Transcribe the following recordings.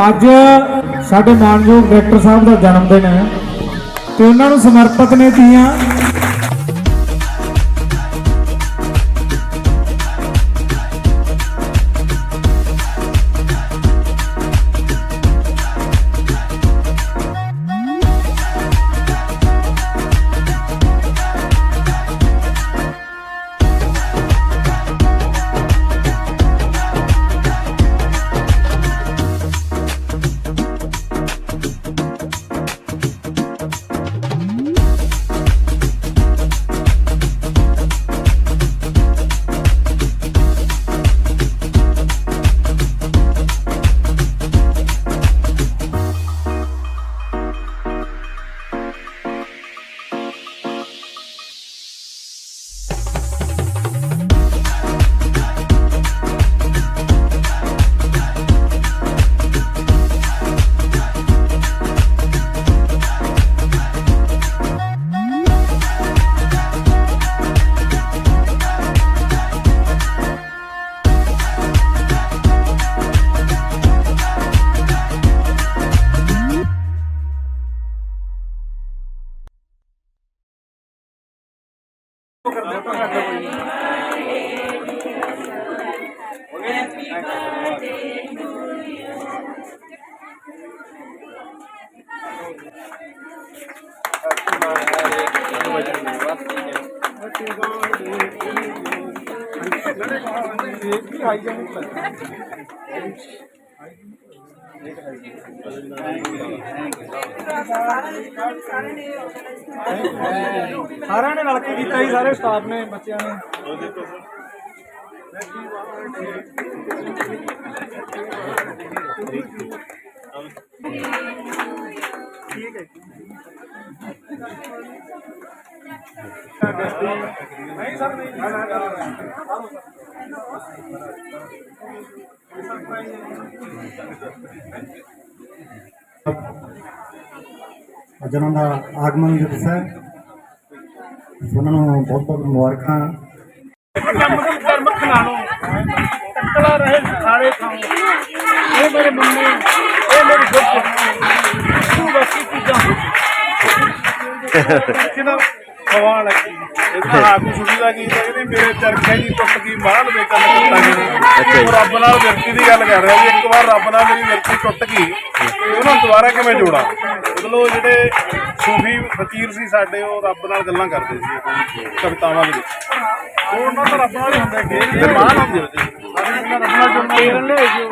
ਅੱਜ ਸਾਡੇ ਮਾਨਯੋਗ ਡਾਇਰੈਕਟਰ ਸਾਹਿਬ ਦਾ ਜਨਮ ਦਿਨ ਹੈ ਤੇ ਉਹਨਾਂ ਨੂੰ ਸਮਰਪਿਤ ਨੇ ਤੀਆਂ ਸਾਰਿਆਂ ਨੇ ਰਲ ਕੇ ਕੀਤਾ ਜੀ ਸਾਰੇ ਸਟਾਫ ਨੇ ਬੱਚਿਆਂ ਨੇ। ਨਹੀਂ ਸਰ ਨਹੀਂ ਉਹਨਾਂ ਦਾ ਆਗਮਨ ਦਿਵਸ ਹੈ ਉਹਨਾਂ ਨੂੰ ਬਹੁਤ ਬਹੁਤ ਮੁਬਾਰਕਾਂ। ਦੇ ਕਰਮ ਖਿਲਾਣੋ ਟੱਕਲਾ ਰਹੇ ਸਾਰੇ ਖਾਓ ਇਹ ਮੇਰੇ ਮੰਮੀ ਇਹ ਮੇਰੀ ਗੁੱਟ ਤੂੰ ਬਾਕੀ ਚੀਜ਼ਾਂ। ਕਿਹਦਾ ਖਵਾਣ ਲੱਗੀ। ਇਹ ਤਾਂ ਆਗੂ ਸੁਣੀ ਦਾ ਕੀ ਕਹਿੰਦੇ ਮੇਰੇ ਚਰਖੇ ਦੀ ਟੁੱਟ ਗਈ ਮਾਲ ਵੇ ਕੰਮ ਟੁੱਟਾ ਅੱਛਾ ਜੀ। ਉਹ ਰੱਬ ਨਾਲ ਵਿਰਤੀ ਦੀ ਗੱਲ ਕਰ ਰਿਹਾ ਵੀ ਇੱਕ ਵਾਰ ਰੱਬ ਨਾਲ ਮੇਰੀ ਵਿਰਤੀ ਟੁੱਟ ਗਈ ਉਹਨਾਂ ਦੁਬਾਰਾ ਕਿਵੇਂ ਜੋੜਾਂ? ਮਤਲਬ ਜਿਹੜੇ ਸੂਫੀ ਫਕੀਰ ਸੀ ਸਾਡੇ ਉਹ ਰੱਬ ਨਾਲ ਗੱਲਾਂ ਕਰਦੇ ਸੀ ਕਵਿਤਾਵਾਂ ਦੇ ਵਿੱਚ। ਉਹ ਉਹਨਾਂ ਦਾ ਰੱਬ ਨਾਲ ਹੀ ਹੁੰਦਾ ਕਿ ਇਹ ਮਾਨ ਹੁੰਦੇ ਉਹਦੇ ਸਾਰੇ ਰੱਬ ਨਾਲ ਜੁੜਨਾ ਤੇਰਨ ਲੈ ਜੀ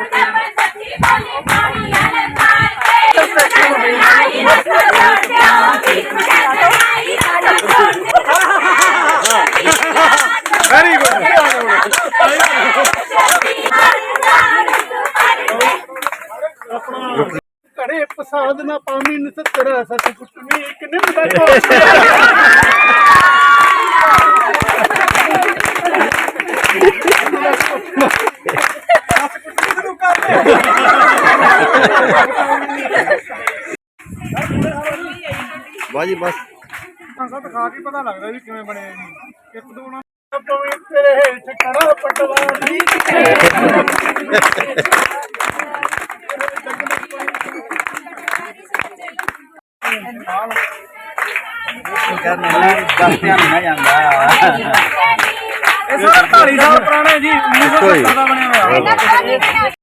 ਵੈਰੀ ਗੁੱਡ ਘੜੇ ਪਸਾਦ ਨਾ ਪਾਵੀ ਨਸਤਰਾ ਸੱਚ ਕੁੱਟਵੀ ਇੱਕ ਨਿੰਮ ਦਾ ਬਾਜੀ ਬਸ ਤਾਂ ਖਾ ਕੇ ਪਤਾ ਲੱਗਦਾ ਵੀ ਕਿਵੇਂ ਬਣਿਆ ਜੀ ਇੱਕ ਦੋ ਨਾ ਪਵਿੱਤਰ ਹੇਠ ਕੜਾ ਪਟਵਾਰੀ ਇਹ ਸਾਰਾ 48 ਸਾਲ ਪੁਰਾਣਾ ਜੀ। 1970 ਦਾ ਬਣਿਆ ਹੋਇਆ।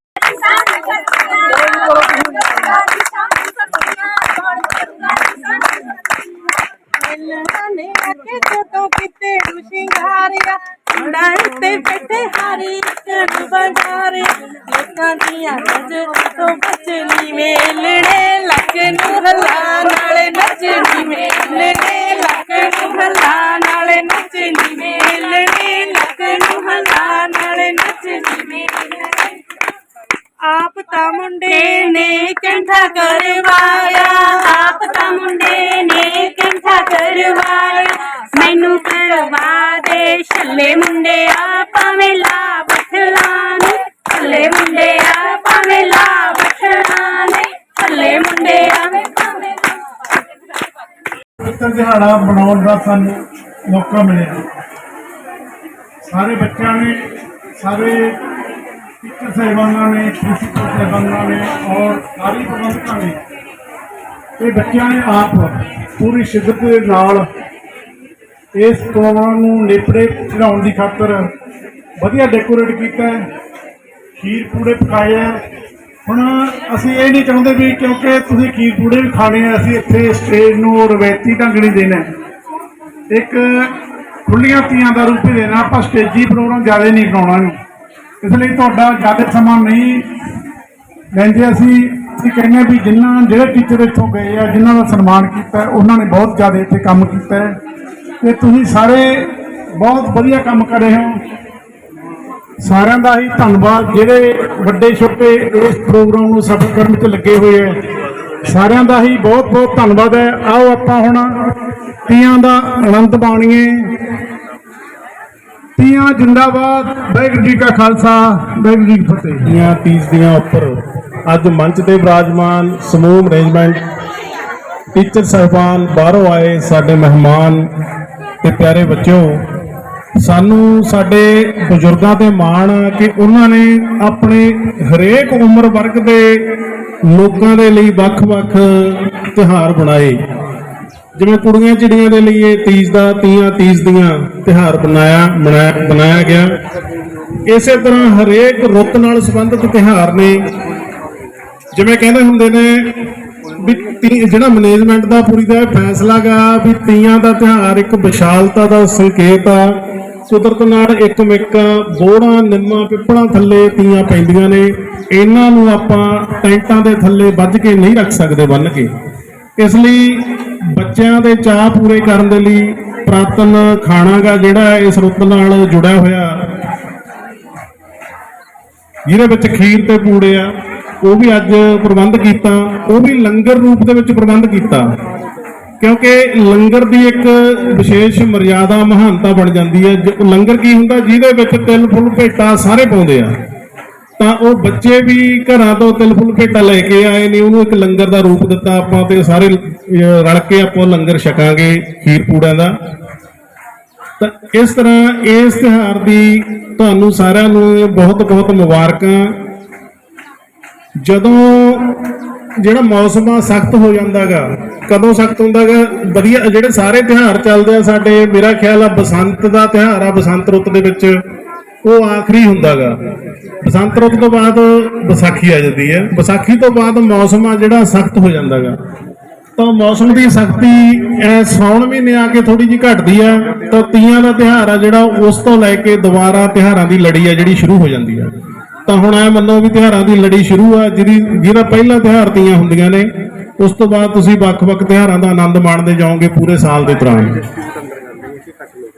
ਦੇ ਮੁੰਡਿਆ ਭਾਵੇਂ ਲਾ ਬਠਲਾ ਨੇ ਛੱਲੇ ਮੁੰਡਿਆ ਭਾਵੇਂ ਲਾ ਬਠਲਾ ਨੇ ਛੱਲੇ ਮੁੰਡਿਆ ਭਾਵੇਂ ਪਵਿੱਤਰ ਦਿਹਾੜਾ ਮਨਾਉਣ ਦਾ ਸਾਨੂੰ ਮੌਕਾ ਮਿਲਿਆ। ਸਾਰੇ ਬੱਚਿਆਂ ਨੇ, ਸਾਰੇ ਟੀਚਰ ਸਾਹਿਬਾਨਾਂ ਨੇ, ਪ੍ਰਿੰਸੀਪਲ ਸਾਹਿਬਾਨਾਂ ਨੇ ਔਰ ਸਾਰੀ ਪ੍ਰਬੰਧਕਾਂ ਨੇ, ਇਹ ਬੱਚਿਆਂ ਨੇ ਆਪ ਪੂਰੀ ਸ਼ਿੱਦਤ ਦੇ ਨਾਲ ਇਸ ਪ੍ਰੋਗਰਾਮ ਨੂੰ ਨੇਪਰੇ ਚੜਾਉਣ ਦੀ ਖਾਤਰ ਵਧੀਆ ਡੈਕੋਰੇਟ ਕੀਤਾ ਹੈ। ਖੀਰ ਪੂੜੇ ਪਕਾਏ ਆ ਹੁਣ ਅਸੀਂ ਇਹ ਨਹੀਂ ਚਾਹੁੰਦੇ ਵੀ ਕਿਉਂਕਿ ਤੁਸੀਂ ਖੀਰ ਪੂੜੇ ਵੀ ਖਾਣੇ ਆ, ਅਸੀਂ ਇੱਥੇ ਸਟੇਜ ਨੂੰ ਰਵਾਇਤੀ ਢੰਗ ਨਹੀਂ ਦੇਣਾ। ਇੱਕ ਖੁੱਲੀਆਂ ਤੀਆਂ ਦਾ ਰੂਪ ਦੇਣਾ, ਆਪਾਂ ਸਟੇਜੀ ਪ੍ਰੋਗਰਾਮ ਜ਼ਿਆਦਾ ਨਹੀਂ ਕਰਾਉਣਾ ਇਹਨੂੰ ਇਸ ਲਈ ਤੁਹਾਡਾ ਜ਼ਿਆਦਾ ਸਮਾਂ ਨਹੀਂ ਲੈਂਦੇ ਅਸੀਂ। ਅਸੀਂ ਕਹਿੰਦੇ ਹਾਂ ਵੀ ਜਿਨ੍ਹਾਂ ਜਿਹੜੇ ਟੀਚਰ ਇੱਥੋਂ ਗਏ ਆ, ਜਿਨ੍ਹਾਂ ਦਾ ਸਨਮਾਨ ਕੀਤਾ, ਉਹਨਾਂ ਨੇ ਬਹੁਤ ਜ਼ਿਆਦਾ ਇੱਥੇ ਕੰਮ ਕੀਤਾ ਹੈ। ਤੇ ਤੁਸੀਂ ਸਾਰੇ ਬਹੁਤ ਵਧੀਆ ਕੰਮ ਕਰ ਰਹੇ ਹੋ। ਸਾਰਿਆਂ ਦਾ ਹੀ ਧੰਨਵਾਦ, ਜਿਹੜੇ ਵੱਡੇ ਛੋਟੇ ਇਸ ਪ੍ਰੋਗਰਾਮ ਨੂੰ ਸਫਲ ਕਰਨ ਵਿੱਚ ਲੱਗੇ ਹੋਏ ਹੈ ਸਾਰਿਆਂ ਦਾ ਹੀ ਬਹੁਤ ਬਹੁਤ ਧੰਨਵਾਦ ਹੈ। ਆਓ ਆਪਾਂ ਹੁਣ ਤੀਆਂ ਦਾ ਆਨੰਦ ਮਾਣੀਏ। ਤੀਆਂ ਜਿੰਦਾਬਾਦ, ਵਾਹਿਗੁਰੂ ਜੀ ਕਾ ਖਾਲਸਾ, ਵਾਹਿਗੁਰੂ ਜੀ ਕੀ ਫਤਿਹ। ਦੀਆਂ 30 ਦੀਆਂ ਉੱਪਰ ਅੱਜ ਮੰਚ ਤੇ ਵਿਰਾਜਮਾਨ ਸਮੂਹ ਮੈਨੇਜਮੈਂਟ ਟੀਚਰ ਸਾਹਿਬਾਨ ਬਾਹਰੋਂ ਆਏ ਸਾਡੇ ਮਹਿਮਾਨ ਤੇ ਪਿਆਰੇ ਬੱਚਿਓ, ਸਾਨੂੰ ਸਾਡੇ ਬਜ਼ੁਰਗਾਂ ਤੇ ਮਾਣ ਆ ਕਿ ਉਹਨਾਂ ਨੇ ਆਪਣੇ ਹਰੇਕ ਉਮਰ ਵਰਗ ਦੇ ਲੋਕਾਂ ਦੇ ਲਈ ਵੱਖ-ਵੱਖ ਤਿਉਹਾਰ ਬਣਾਏ। ਜਿਵੇਂ ਕੁੜੀਆਂ ਚਿੜੀਆਂ ਦੇ ਲਈ ਇਹ ਤੀਜ ਦਾ ਤੀਆਂ ਤੀਜ ਦੀਆਂ ਤਿਉਹਾਰ ਬਣਾਇਆ ਬਣਾਇਆ ਬਣਾਇਆ ਗਿਆ। ਇਸੇ ਤਰ੍ਹਾਂ ਹਰੇਕ ਰੁੱਤ ਨਾਲ ਸੰਬੰਧਿਤ ਤਿਉਹਾਰ ਨੇ, ਜਿਵੇਂ ਕਹਿੰਦੇ ਹੁੰਦੇ ਨੇ ਵੀ ਤੀ- ਜਿਹੜਾ ਮੈਨੇਜਮੈਂਟ ਦਾ ਪੂਰੀ ਦਾ ਫੈਸਲਾ ਗਾ ਵੀ ਤੀਆਂ ਦਾ ਤਿਉਹਾਰ ਇੱਕ ਵਿਸ਼ਾਲਤਾ ਦਾ ਸੰਕੇਤ ਆ। ਕੁਦਰਤ ਨਾਲ ਇੱਕ ਮਿੱਕਾ ਬੋੜਾਂ, ਨਿੰਮਾਂ, ਪਿੱਪਲਾਂ ਥੱਲੇ ਤੀਆਂ ਪੈਂਦੀਆਂ ਨੇ। ਇਹਨਾਂ ਨੂੰ ਆਪਾਂ ਟੈਂਟਾਂ ਦੇ ਥੱਲੇ ਵੱਜ ਕੇ ਨਹੀਂ ਰੱਖ ਸਕਦੇ ਬੰਨ ਕੇ। ਇਸ ਲਈ ਬੱਚਿਆਂ ਦੇ ਚਾਹ ਪੂਰੇ ਕਰਨ ਦੇ ਲਈ ਪ੍ਰਾਤਨ ਖਾਣਾ ਗਾ ਜਿਹੜਾ ਇਸ ਰੁੱਤ ਨਾਲ ਜੁੜਿਆ ਹੋਇਆ। ਜਿਹਦੇ ਵਿੱਚ ਖੀਰ ਤੇ ਪੂੜੇ ਆ। ਉਹ ਵੀ ਅੱਜ ਪ੍ਰਬੰਧ ਕੀਤਾ, ਉਹ ਵੀ ਲੰਗਰ ਰੂਪ ਦੇ ਵਿੱਚ ਪ੍ਰਬੰਧ ਕੀਤਾ। ਕਿਉਂਕਿ ਲੰਗਰ ਦੀ ਇੱਕ ਵਿਸ਼ੇਸ਼ ਮਰਿਆਦਾ, ਮਹਾਨਤਾ ਬਣ ਜਾਂਦੀ ਹੈ। ਜ- ਲੰਗਰ ਕੀ ਹੁੰਦਾ, ਜਿਹਦੇ ਵਿੱਚ ਤਿਲ, ਫੁੱਲ, ਭੇਟਾ ਸਾਰੇ ਪਾਉਂਦੇ ਆ। ਤਾਂ ਉਹ ਬੱਚੇ ਵੀ ਘਰਾਂ ਤੋਂ ਤਿਲ, ਫੁੱਲ, ਭੇਟਾ ਲੈ ਕੇ ਆਏ ਨੇ, ਉਹਨੂੰ ਇੱਕ ਲੰਗਰ ਦਾ ਰੂਪ ਦਿੱਤਾ ਆਪਾਂ ਤੇ ਸਾਰੇ ਰਲ ਕੇ ਆਪਾਂ ਲੰਗਰ ਛਕਾਂਗੇ ਖੀਰ ਪੂੜਿਆਂ ਦਾ। ਤਾਂ ਇਸ ਤਰ੍ਹਾਂ ਇਸ ਤਿਉਹਾਰ ਦੀ ਤੁਹਾਨੂੰ ਸਾਰਿਆਂ ਨੂੰ ਬਹੁਤ ਬਹੁਤ ਮੁਬਾਰਕਾਂ। ਜਦੋਂ ਜਿਹੜਾ ਮੌਸਮ ਆ ਸਖਤ ਹੋ ਜਾਂਦਾਗਾ, ਕਦੋਂ ਸਖਤ ਹੁੰਦਾਗਾ? ਵਧੀਆ, ਜਿਹੜੇ ਸਾਰੇ ਤਿਉਹਾਰ ਚੱਲਦੇ ਆ ਸਾਡੇ, ਮੇਰਾ ਖਿਆਲ ਆ ਬਸੰਤ ਦਾ ਤਿਉਹਾਰ ਆ, ਬਸੰਤ ਰੁੱਤ ਦੇ ਵਿੱਚ ਉਹ ਆਖਰੀ ਹੁੰਦਾਗਾ। ਬਸੰਤ ਰੁੱਤ ਤੋਂ ਬਾਅਦ ਵਿਸਾਖੀ ਆ ਜਾਂਦੀ ਹੈ। ਵਿਸਾਖੀ ਤੋਂ ਬਾਅਦ ਮੌਸਮ ਆ ਜਿਹੜਾ ਸਖਤ ਹੋ ਜਾਂਦਾਗਾ। ਤਾਂ ਮੌਸਮ ਦੀ ਸਖਤੀ ਐ ਸੌਣ ਮਹੀਨੇ ਆ ਕੇ ਥੋੜੀ ਜਿਹੀ ਘਟਦੀ ਆ, ਤਾਂ ਤੀਆਂ ਦਾ ਤਿਉਹਾਰ ਆ ਜਿਹੜਾ ਉਸ ਤੋਂ ਲੈ ਕੇ ਦੁਬਾਰਾ ਤਿਉਹਾਰਾਂ ਦੀ ਲੜੀ ਆ ਜਿਹੜੀ ਸ਼ੁਰੂ ਹੋ ਜਾਂਦੀ ਆ। ਤਾਂ ਹੁਣ ਐ ਮੰਨੋ ਵੀ ਤਿਉਹਾਰਾਂ ਦੀ ਲੜੀ ਸ਼ੁਰੂ ਆ, ਜਿਹਦੀ, ਜਿਹਦਾ ਪਹਿਲਾ ਤਿਉਹਾਰ ਤੀਆਂ ਹੁੰਦੀਆਂ ਨੇ, ਉਸ ਤੋਂ ਬਾਅਦ ਤੁਸੀਂ ਵੱਖ-ਵੱਖ ਤਿਉਹਾਰਾਂ ਦਾ ਆਨੰਦ ਮਾਣਦੇ ਜਾਓਗੇ ਪੂਰੇ ਸਾਲ ਦੇ ਦੌਰਾਨ।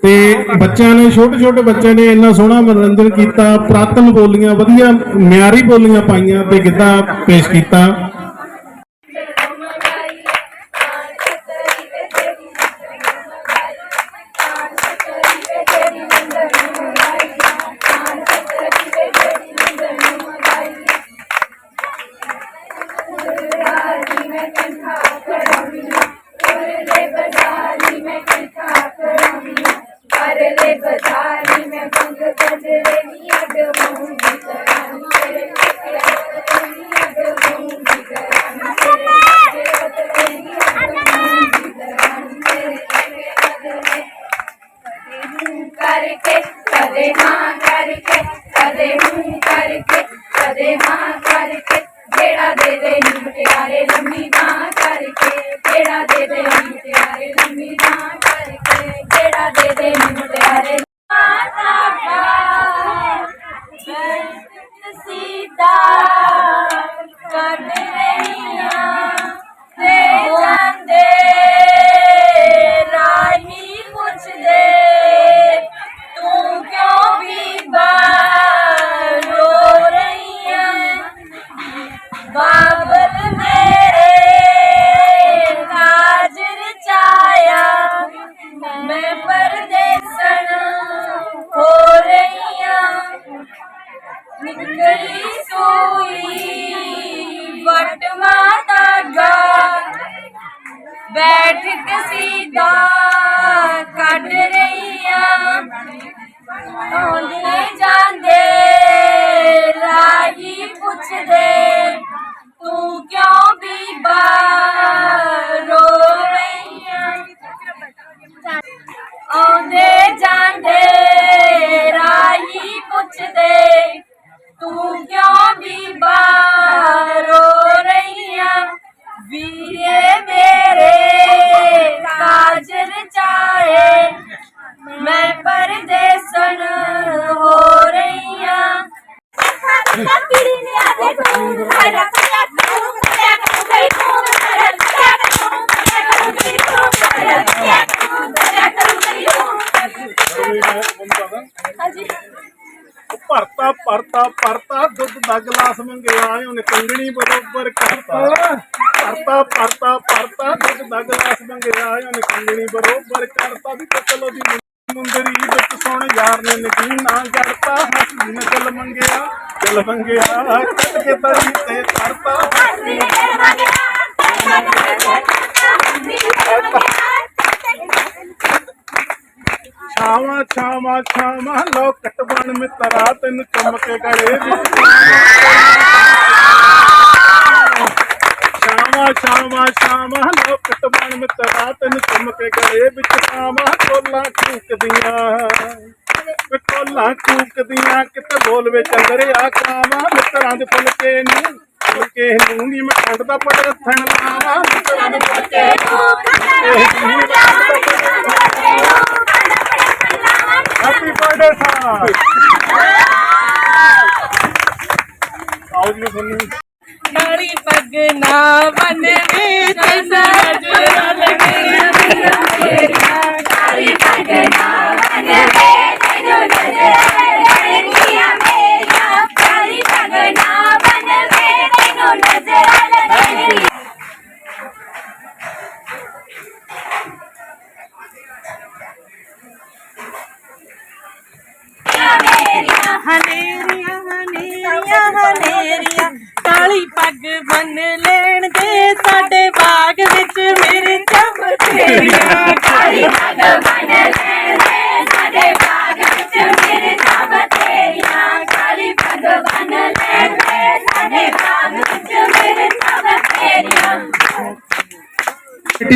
ਤੇ ਬੱਚਿਆਂ ਨੇ ਛੋਟੇ ਛੋਟੇ ਬੱਚਿਆਂ ਨੇ ਇੰਨਾ ਸੋਹਣਾ ਮਨੋਰੰਜਨ ਕੀਤਾ, ਪ੍ਰਾਤਨ ਬੋਲੀਆਂ, ਵਧੀਆ ਮਿਆਰੀ ਬੋਲੀਆਂ ਪਾਈਆਂ ਤੇ ਗਿੱਧਾ ਪੇਸ਼ ਕੀਤਾ। grande necessidade. ਛਾਵਾਂ ਛਾਵਾਂ ਛਾਵਾਂ, ਲੋਕਟ ਬਣ ਮਿੱਤਰਾ, ਤੈਨੂੰ ਚਮਕੇ ਗਲੇ ਵਿੱਚ ਛਾਵਾਂ ਛਾਵਾਂ ਛਾਵਾਂ ਲੋਕਟ ਬਣ ਮਿੱਤਰਾ, ਤੈਨੂੰ ਚਮਕੇ ਗਲੇ ਵਿੱਚ ਛਾਵਾਂ ਕੋਲਾਂ ਕੂਕਦੀਆਂ ਵੇ ਕੋਲਾਂ ਕੂਕਦੀਆਂ ਕਿਤੇ ਬੋਲ ਵਿੱਚ ਚੰਦਰਿਆ ਕਾਵਾਂ ਮਿੱਤਰਾਂ ਦੇ ਫੁਲਕੇ ਨੂੰ ਫੁਲਕੇ ਨੂੰ ਨੀ ਮੈਂ ਖੰਡ ਦਾ ਪੜ ਰੱਖਣ ਲਾਵਾਂ, ਮਿੱਤਰਾਂ ਦੇ ਫੁਲਕੇ ਹੈਪੀ ਬਰਥਡੇ ਸਾਹਿਬ ਆਓ ਜੀ ਸੁਣੀ ਕਾਲੀ ਪੱਗ ਨਾ ਬੰਨ੍ਹੇ ਤੇ ਨਜ਼ਰ ਲਗੇ ਕਾਲੀ ਪੱਗ ਨਾ ਬੰਨ੍ਹੇ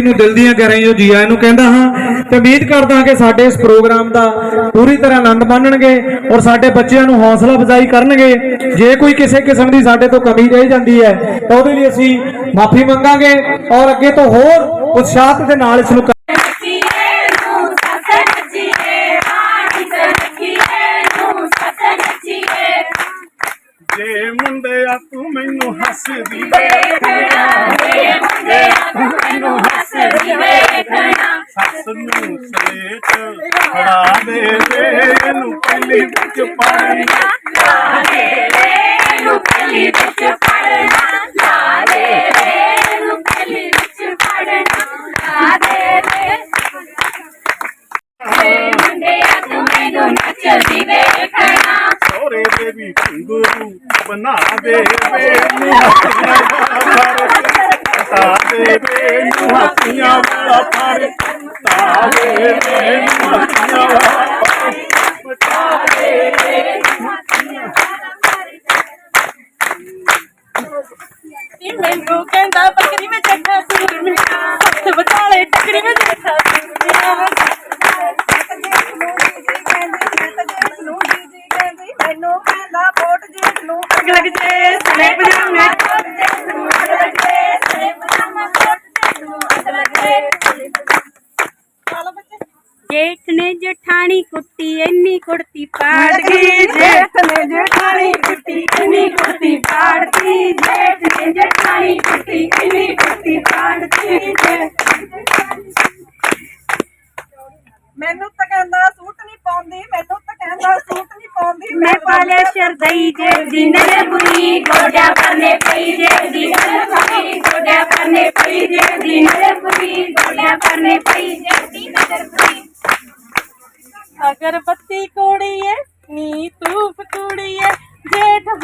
ਨੂੰ ਦਿਲ ਦੀਆਂ ਗਹਿਰਾਈਆਂ ਜੀ ਆਇਆਂ ਨੂੰ ਕਹਿੰਦਾ ਹਾਂ, ਤੇ ਉਮੀਦ ਕਰਦਾ ਕਿ ਸਾਡੇ ਇਸ ਪ੍ਰੋਗਰਾਮ ਦਾ ਪੂਰੀ ਤਰ੍ਹਾਂ ਆਨੰਦ ਮਾਣਨਗੇ ਔਰ ਸਾਡੇ ਬੱਚਿਆਂ ਨੂੰ ਹੌਸਲਾ ਅਫਜ਼ਾਈ ਕਰਨਗੇ। ਜੇ ਕੋਈ ਕਿਸੇ ਕਿਸਮ ਦੀ ਸਾਡੇ ਤੋਂ ਕਮੀ ਰਹਿ ਜਾਂਦੀ ਹੈ, ਤਾਂ ਉਹਦੇ ਲਈ ਅਸੀਂ ਮਾਫੀ ਮੰਗਾਂਗੇ ਔਰ ਅੱਗੇ ਤੋਂ ਹੋਰ ਉਤਸ਼ਾਹ ਦੇ ਨਾਲ ਇਸ ਨੂੰ ਜੇ ਮੁੰਡਿਆ ਤੂੰ ਮੈਨੂੰ ਹੱਸਦੀ ਵੇਖਣਾ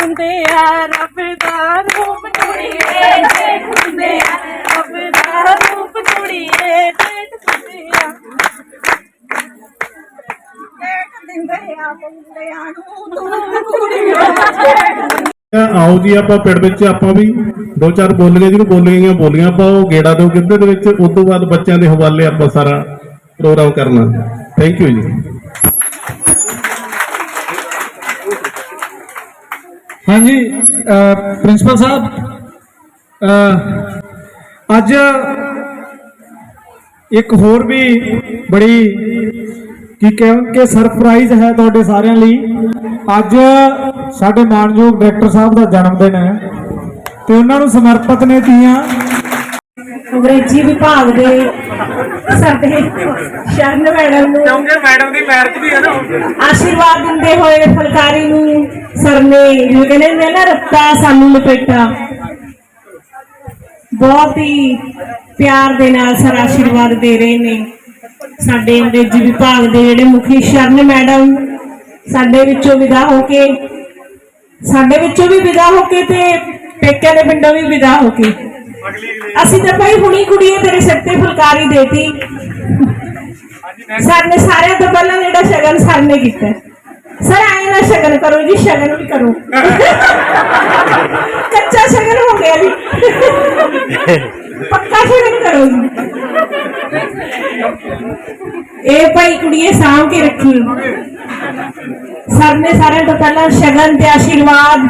ਹੁੰਦੇ ਆ ਰੱਬ ਦਾ ਰੂਪ ਕੁੜੀਏ ਜੇਠ ਹੁੰਦੇ ਆ ਰੱਬ ਦਾ ਰੂਪ ਕੁੜੀਏ ਜੇਠ ਹੁੰਦੇ ਆ। ਜੇਠ ਦਿੰਦੇ ਆ ਮੁੰਡਿਆਂ ਨੂੰ ਤੂੰ ਕੁੜੀਆਂ ਆਓ ਜੀ ਆਪਾਂ ਪਿੰਡ ਵਿੱਚ ਆਪਾਂ ਵੀ ਦੋ ਚਾਰ ਬੋਲੀਆਂ ਜਿਹਨੂੰ ਬੋਲੀਆਂ ਬੋਲੀਆਂ ਆਪਾਂ ਉਹ ਗੇੜਾ ਦਿਓ ਗਿੱਧੇ ਦੇ ਵਿੱਚ ਉਸ ਤੋਂ ਬਾਅਦ ਬੱਚਿਆਂ ਦੇ ਹਵਾਲੇ ਆਪਾਂ ਸਾਰਾ ਪ੍ਰੋਗਰਾਮ ਕਰਨਾ। ਥੈਂਕ ਯੂ ਜੀ। ਹਾਂਜੀ ਪ੍ਰਿੰਸੀਪਲ ਸਾਹਿਬ ਅੱਜ ਇੱਕ ਹੋਰ ਵੀ ਬੜੀ ਕੀ ਕਹਾਂ, ਕਿ ਸਰਪ੍ਰਾਈਜ਼ ਹੈ ਤੁਹਾਡੇ ਸਾਰਿਆਂ ਲਈ। ਅੱਜ ਸਾਡੇ ਮਾਨਯੋਗ ਡਾਇਰੈਕਟਰ ਸਾਹਿਬ ਦਾ ਜਨਮ ਦਿਨ ਹੈ ਤੇ ਉਹਨਾਂ ਨੂੰ ਸਮਰਪਿਤ ਨੇ ਤੀਆਂ ਅੰਗਰੇਜ਼ੀ ਵਿਭਾਗ ਦੇ ਸਾਡੇ ਸ਼ਰਨ ਮੈਡਮ ਨੂੰ ਕਿਉਂਕਿ ਮੈਡਮ ਦੀ ਮੈਰਿਜ ਵੀ ਹੈ ਨਾ ਆਸ਼ੀਰਵਾਦ ਦਿੰਦੇ ਹੋਏ ਫੁਲਕਾਰੀ ਨੂੰ ਸਰ ਨੇ ਜਿਵੇਂ ਕਹਿੰਦੇ ਹੁੰਦੇ ਆ ਨਾ ਰੱਤਾ ਸਾਨੂੰ ਲਪੇਟਾ। ਬਹੁਤ ਹੀ ਪਿਆਰ ਦੇ ਨਾਲ ਸਰ ਆਸ਼ੀਰਵਾਦ ਦੇ ਰਹੇ ਨੇ ਸਾਡੇ ਅੰਗਰੇਜ਼ੀ ਵਿਭਾਗ ਦੇ ਜਿਹੜੇ ਮੁਖੀ ਸ਼ਰਨ ਮੈਡਮ ਸਾਡੇ ਵਿੱਚੋਂ ਵਿਦਾ ਹੋ ਕੇ ਸਾਡੇ ਵਿੱਚੋਂ ਵੀ ਵਿਦਾ ਹੋ ਕੇ ਤੇ ਪੇਕਿਆਂ ਦੇ ਪਿੰਡੋਂ ਵੀ ਵਿਦਾ ਹੋ ਕੇ। ਅਸੀਂ ਤਾਂ ਭਾਈ ਹੁਣੀ ਕੁੜੀਏ ਤੇਰੇ ਸਿਰ ਤੇ ਫੁਲਕਾਰੀ ਦੇਤੀ। ਸਰ ਨੇ ਸਾਰਿਆਂ ਤੋਂ ਪਹਿਲਾਂ ਜਿਹੜਾ ਸ਼ਗਨ ਸਰ ਨੇ ਕੀਤਾ। ਸਰ ਆਏ ਨਾ ਸ਼ਗਨ ਕਰੋ ਜੀ ਸ਼ਗਨ ਵੀ ਕਰੋ। ਕੱਚਾ ਸ਼ਗਨ ਹੋ ਗਿਆ ਜੀ। ਪੱਕਾ ਸ਼ਗਨ ਕਰੋ ਜੀ। ਇਹ ਭਾਈ ਕੁੜੀਏ ਸਾਂਭ ਕੇ ਰੱਖੀ। ਸਰ ਨੇ ਸਾਰਿਆਂ ਤੋਂ ਪਹਿਲਾਂ ਸ਼ਗਨ ਤੇ ਆਸ਼ੀਰਵਾਦ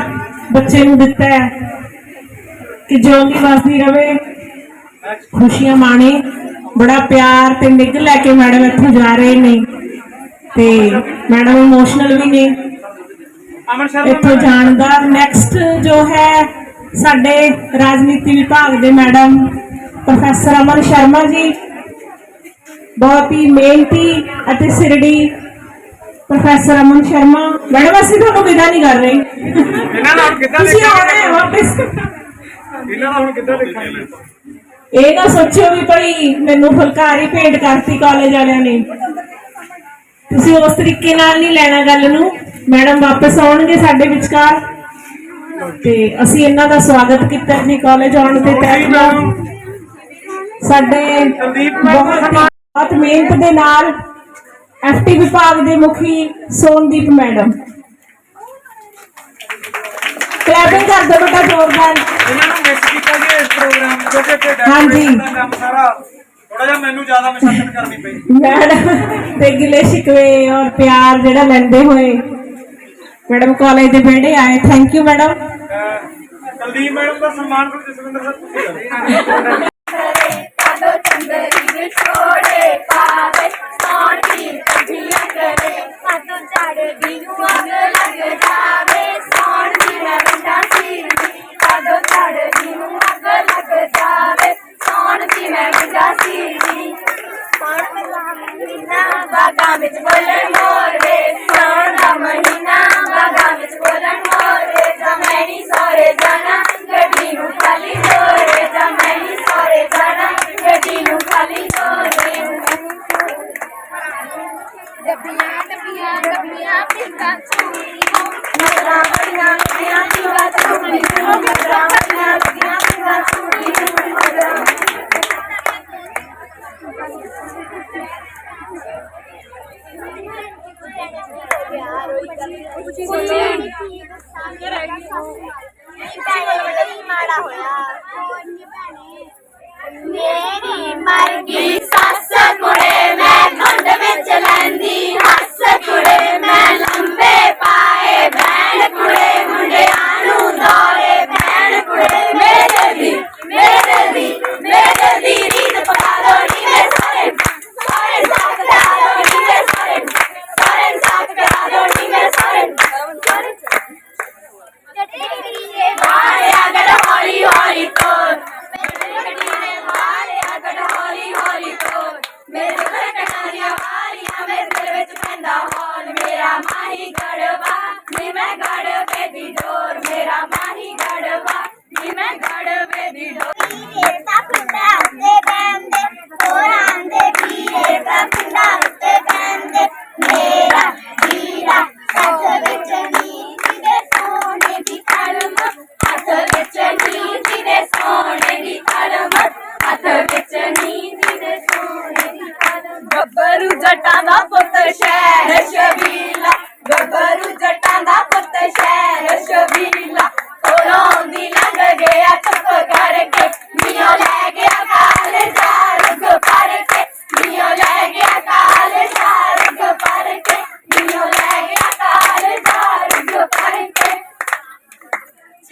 ਬੱਚੇ ਨੂੰ ਦਿੱਤਾ ਹੈ ਕਿ ਜਿਉਂਦੀ ਵਸਦੀ ਰਵੇ ਖੁਸ਼ੀਆਂ ਮਾਣੇ ਬੜਾ ਪਿਆਰ ਤੇ ਨਿੱਘ ਲੈ ਕੇ ਮੈਡਮ ਇੱਥੋਂ ਜਾ ਰਹੇ ਨੇ ਤੇ ਮੈਡਮ ਇਮੋਸ਼ਨਲ ਵੀ ਨੇ। ਅਮਨ ਇੱਥੋਂ ਜਾਣ ਦਾ ਨੈਕਸਟ ਜੋ ਹੈ ਸਾਡੇ ਰਾਜਨੀਤੀ ਵਿਭਾਗ ਦੇ ਮੈਡਮ ਪ੍ਰੋਫੈਸਰ ਅਮਨ ਸ਼ਰਮਾ ਜੀ। ਬਹੁਤ ਹੀ ਮਿਹਨਤੀ ਅਤੇ ਸਿਰੜੀ ਪ੍ਰੋਫੈਸਰ ਅਮਨ ਸ਼ਰਮਾ। ਮੈਡਮ ਅਸੀਂ ਤੁਹਾਨੂੰ ਵਿਦਾ ਨਹੀਂ ਕਰ ਰਹੇ। ਇਹਨਾਂ ਨਾਲ ਕਿੱਦਾਂ ਤੁਸੀਂ ਆਉਣਾ ਹੈ ਵਾਪਸ। ਇਹਨਾਂ ਦਾ ਹੁਣ ਕਿੱਦਾਂ ਦੇਖਾਂਗੇ ਇਹ ਨਾ ਸੋਚਿਓ ਵੀ ਭਾਈ ਮੈਨੂੰ ਫੁਲਕਾਰੀ ਭੇਟ ਕਰਤੀ ਕਾਲਜ ਵਾਲਿਆਂ ਨੇ। ਤੁਸੀਂ ਉਸ ਤਰੀਕੇ ਨਾਲ ਨਹੀਂ ਲੈਣਾ ਗੱਲ ਨੂੰ। ਮੈਡਮ ਵਾਪਸ ਆਉਣਗੇ ਸਾਡੇ ਵਿਚਕਾਰ। ਤੇ ਅਸੀਂ ਇਹਨਾਂ ਦਾ ਸਵਾਗਤ ਕੀਤਾ ਜੀ ਕਾਲਜ ਆਉਣ ਤੇ ਤਹਿਤ ਸਾਡੇ ਬਹੁਤ ਮਿਹਨਤ ਦੇ ਨਾਲ ਐਫਟੀ ਵਿਭਾਗ ਦੇ ਮੁਖੀ ਸੋਨਦੀਪ ਮੈਡਮ। ਕਲੈਪਿੰਗ ਕਰ ਦਿਓ ਬੇਟਾ ਜ਼ੋਰਦਾਰ ਇਹਨਾਂ ਨੂੰ ਮਿਸ ਕੀਤਾ ਜੀ ਇਸ ਪ੍ਰੋਗਰਾਮ ਕਿਉਂਕਿ ਤੇ ਹਾਂਜੀ। ਦਾ ਕੰਮ ਸਾਰਾ। ਥੋੜਾ ਜਿਹਾ ਮੈਨੂੰ ਜ਼ਿਆਦਾ ਮਸ਼ੱਕਤ ਕਰਨੀ ਪਈ। ਮੈਡਮ ਤੇ ਗਿਲੇ ਸ਼ਿਕਵੇ ਔਰ ਪਿਆਰ ਜਿਹੜਾ ਲੈਂਦੇ ਹੋਏ। ਮੈਡਮ ਕਾਲਜ ਦੇ ਵਿਹੜੇ ਆਏ। ਥੈਂਕ ਯੂ ਮੈਡਮ ਅਹ ਕੁਲਦੀਪ ਮੈਡਮ ਦਾ ਸਨਮਾਨ ਕਰੋ ਜਸਵਿੰਦਰ ਸਰ ਤੁਸੀਂ ਕਰੋ ਸੌਣ ਦੀ ਨੂੰ ਅੱਗ ਲੱਗ ਜਾਵੇ ਦੀ ਕਾਦੋ ਚੜਦੀ ਨੂੰ ਅੱਗ ਲੱਗ ਜਾਵੇ। ਸੌਣ ਦੀ ਮੈਂ ਵੰਡਾ ਸੀਰ ਮਹੀਨਾ ਬਾਗਾਂ ਵਿੱਚ ਬੋਲਣ ਮੋਰ। ਵੇ ਸੌਣ ਦਾ ਮਹੀਨਾ ਬਾਗਾਂ ਵਿੱਚ ਬੋਲਣ ਮੋਰ। ਵੇ ਜਮੈਣੀ ਸੋਰੇ ਜਾਣਾ, ਗੱਡੀ ਨੂੰ ਖਾਲੀ ਦੋਰੇ ਜਮੈਣੀ ਸੋਰੇ ਜਾਣਾ, ਗੱਡੀ ਨੂੰ ਖਾਲੀ ਦੋਰੇ ਡੱਬੀਆਂ ਡੱਬੀਆਂ ਡੱਬੀਆਂ ਪਿੰਗਾ ਚੂੜੀ ਨਜ਼ਰਾਂ ਬੜੀਆਂ ਲੱਗੀਆਂ ਪਿੰਗਾ ਚੂੜੀ ਨਜ਼ਰਾਂ ਬੜੀਆਂ ਲੱਗੀਆਂ ਪਿੰਗਾ ਚੂੜੀ ਨਜ਼ਰਾਂ ਮਾੜਾ ਹੋਇਆ ਮੇਰੀ ਮਰ ਗਈ ਸੱਸ ਕੁੜੇ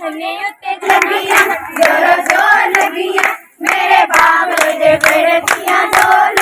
ਥੰਨੇ ਉੱਤੇ ਜੁਗੀਆਂ ਜੋਰ ਜੋਰ ਲੱਗੀਆਂ। ਮੇਰੇ ਬਾਬੇ ਦੇ ਬੜਤੀਆਂ ਜੋਰ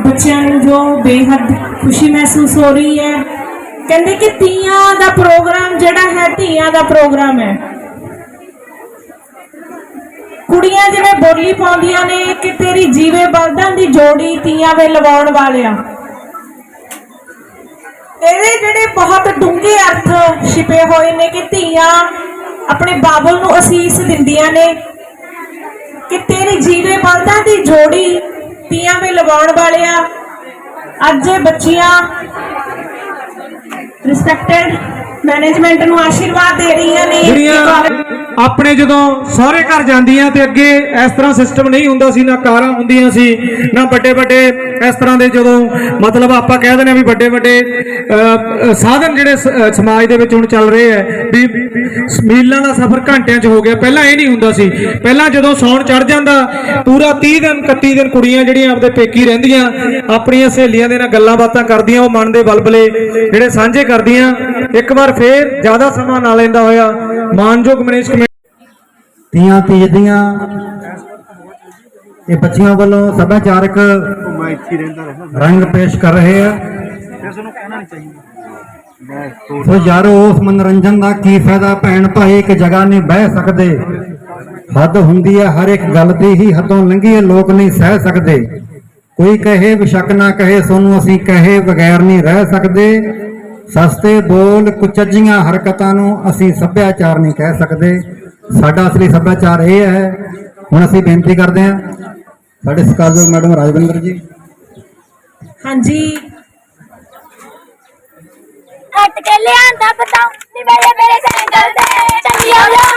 ਬੱਚਿਆਂ ਨੂੰ ਜੋ ਬੇਹੱਦ ਖੁਸ਼ੀ ਮਹਿਸੂਸ ਹੋ ਰਹੀ ਹੈ, ਕਹਿੰਦੇ ਕਿ ਤੀਆਂ ਦਾ ਪ੍ਰੋਗਰਾਮ ਜਿਹੜਾ ਹੈ, ਧੀਆਂ ਦਾ ਪ੍ਰੋਗਰਾਮ ਹੈ। ਕੁੜੀਆਂ ਜਿਵੇਂ ਬੋਲੀ ਪਾਉਂਦੀਆਂ ਨੇ ਕਿ ਤੇਰੀ ਜੀਵੇ ਬਲਦਾਂ ਦੀ ਜੋੜੀ ਤੀਆਂ ਵੇ ਲਵਾਉਣ ਵਾਲਿਆ। ਇਹਦੇ ਜਿਹੜੇ ਬਹੁਤ ਡੂੰਘੇ ਅਰਥ ਛਿਪੇ ਹੋਏ ਨੇ ਕਿ ਧੀਆਂ ਆਪਣੇ ਬਾਬਲ ਨੂੰ ਅਸੀਸ ਦਿੰਦੀਆਂ ਨੇ ਕਿ ਤੇਰੀ ਜੀਵੇ ਬਲਦਾਂ ਦੀ ਜੋੜੀ ਤੀਆਂ ਵੇ ਲਵਾਉਣ ਵਾਲਿਆ ਅੱਜ ਇਹ ਬੱਚੀਆਂ ਰਿਸਪੈਕਟਡ ਮੈਨੇਜਮੈਂਟ ਨੂੰ ਆਸ਼ੀਰਵਾਦ ਦੇ ਰਹੀਆਂ ਨੇ ਜਿਹੜੀਆਂ ਆਪਣੇ ਜਦੋਂ ਸਹੁਰੇ ਘਰ ਜਾਂਦੀਆਂ ਤੇ ਅੱਗੇ ਇਸ ਤਰ੍ਹਾਂ ਸਿਸਟਮ ਨਹੀਂ ਹੁੰਦਾ ਸੀ ਨਾ ਕਾਰਾਂ ਹੁੰਦੀਆਂ ਸੀ ਨਾ ਵੱਡੇ ਵੱਡੇ ਇਸ ਤਰ੍ਹਾਂ ਦੇ ਜਦੋਂ ਮਤਲਬ ਆਪਾਂ ਕਹਿ ਦਿੰਦੇ ਆ ਵੀ ਵੱਡੇ ਵੱਡੇ ਸਾਧਨ ਜਿਹੜੇ ਸਮਾਜ ਦੇ ਵਿੱਚ ਹੁਣ ਚੱਲ ਰਹੇ ਆ ਵੀ ਮੀਲਾਂ ਦਾ ਸਫ਼ਰ ਘੰਟਿਆਂ 'ਚ ਹੋ ਗਿਆ। ਪਹਿਲਾਂ ਇਹ ਨਹੀਂ ਹੁੰਦਾ ਸੀ। ਪਹਿਲਾਂ ਜਦੋਂ ਸੌਣ ਚੜ ਜਾਂਦਾ ਪੂਰਾ 30 ਦਿਨ 31 ਦਿਨ ਕੁੜੀਆਂ ਜਿਹੜੀਆਂ ਆਪਦੇ ਪੇਕੀ ਰਹਿੰਦੀਆਂ ਆਪਣੀਆਂ ਸਹੇਲੀਆਂ ਦੇ ਨਾਲ ਗੱਲਾਂ ਬਾਤਾਂ ਕਰਦੀਆਂ ਉਹ ਮਨ ਦੇ ਬਲਬਲੇ ਜਿਹੜੇ ਸਾਂਝੇ ਕਰਦੀਆਂ ਇੱਕ ਵਾਰ ਫੇਰ ਜ਼ਿਆਦਾ ਸਮਾਂ ਨਾ ਲੈਂਦਾ ਹੋਇਆ। ਮਾਨਯੋਗ ਮਨੀਸ਼ ਕਮੇ ਤੀਆਂ ਤੀਜ ਇਹ ਬੱਚੀਆਂ ਵੱਲੋਂ ਸੱਭਿਆਚਾਰਕ ਰੰਗ ਪੇਸ਼ ਕਰ ਰਹੇ ਆ। ਸੋ ਯਾਰੋ, ਉਸ ਮਨੋਰੰਜਨ ਦਾ ਕੀ ਫਾਇਦਾ ਭੈਣ ਭਾਈ, ਇੱਕ ਜਗ੍ਹਾ ਨਹੀਂ ਬਹਿ ਸਕਦੇ। ਹੱਦ ਹੁੰਦੀ ਹੈ ਹਰ ਇੱਕ ਗੱਲ ਦੀ ਹੀ ਹੱਦੋਂ ਲੰਘੀ ਹੈ, ਲੋਕ ਨਹੀਂ ਸਹਿ ਸਕਦੇ। ਕੋਈ ਕਹੇ ਬਿਸ਼ੱਕ ਨਾ ਕਹੇ, ਸੋਨੂੰ ਅਸੀਂ ਕਹੇ ਬਗੈਰ ਨਹੀਂ ਰਹਿ ਸਕਦੇ। ਸਸਤੇ ਬੋਲ ਕੁਚੱਜੀਆਂ ਹਰਕਤਾਂ ਨੂੰ ਅਸੀਂ ਸੱਭਿਆਚਾਰ ਨਹੀਂ ਕਹਿ ਸਕਦੇ। ਸਾਡਾ ਅਸਲੀ ਸੱਭਿਆਚਾਰ ਇਹ ਹੈ। ਹੁਣ ਅਸੀਂ ਬੇਨਤੀ ਕਰਦੇ ਹਾਂ। ਸਾਡੇ ਸਤਿਕਾਰਯੋਗ ਮੈਡਮ ਰਾਜਵਿੰਦਰ ਜੀ। ਹਾਂਜੀ। ਹਟ ਕੇ ਲਿਆਂਦਾ ਬਤਾਉ ਨੀ ਮੇਰੇ ਮੇਰੇ ਸਾਈਕਲ ਤੇ ਚੱਲਿਆ ਜਾਂਦਾ ਜਾਉਂ